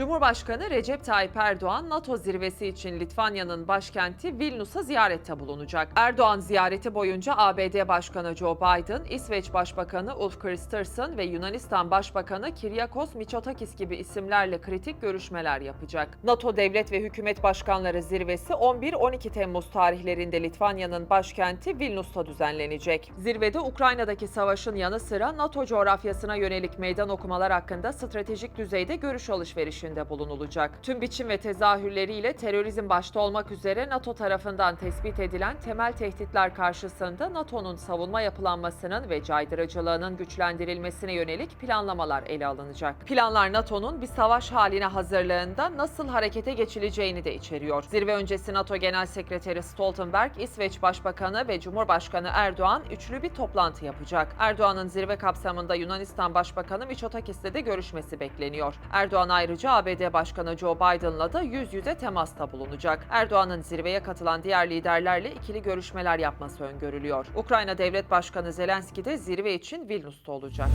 Cumhurbaşkanı Recep Tayyip Erdoğan NATO zirvesi için Litvanya'nın başkenti Vilnius'a ziyarette bulunacak. Erdoğan ziyareti boyunca ABD Başkanı Joe Biden, İsveç Başbakanı Ulf Kristersson ve Yunanistan Başbakanı Kyriakos Mitsotakis gibi isimlerle kritik görüşmeler yapacak. NATO Devlet ve Hükümet Başkanları zirvesi 11-12 Temmuz tarihlerinde Litvanya'nın başkenti Vilnius'ta düzenlenecek. Zirvede Ukrayna'daki savaşın yanı sıra NATO coğrafyasına yönelik meydan okumalar hakkında stratejik düzeyde görüş alışverişinde bulunulacak. Tüm biçim ve tezahürleriyle terörizm başta olmak üzere NATO tarafından tespit edilen temel tehditler karşısında NATO'nun savunma yapılanmasının ve caydırıcılığının güçlendirilmesine yönelik planlamalar ele alınacak. Planlar NATO'nun bir savaş haline hazırlığında nasıl harekete geçileceğini de içeriyor. Zirve öncesi NATO Genel Sekreteri Stoltenberg, İsveç Başbakanı ve Cumhurbaşkanı Erdoğan üçlü bir toplantı yapacak. Erdoğan'ın zirve kapsamında Yunanistan Başbakanı Mitsotakis'le de görüşmesi bekleniyor. Erdoğan ayrıca ABD Başkanı Joe Biden'la da yüz yüze temasta bulunacak. Erdoğan'ın zirveye katılan diğer liderlerle ikili görüşmeler yapması öngörülüyor. Ukrayna Devlet Başkanı Zelenski de zirve için Vilnius'ta olacak.